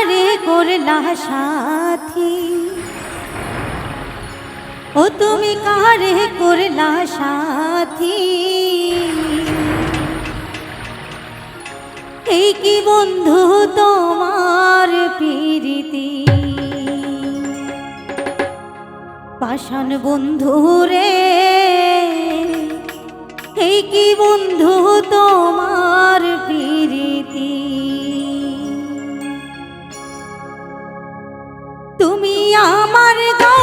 কারে করলা সাথী। ও তুমি কারে করলা সাথী? এই কি বন্ধু তোমার প্রীতি? পাষাণ বন্ধু রে, এই কি বন্ধু তোমার প্রীতি? আমার গলায়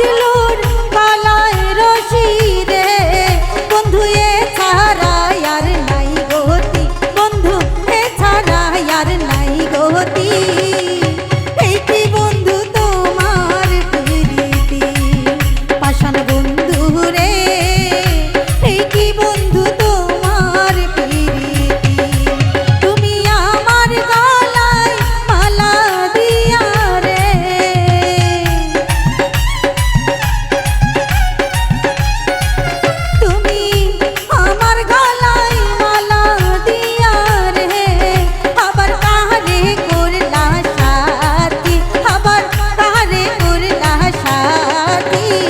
찔러. नहीं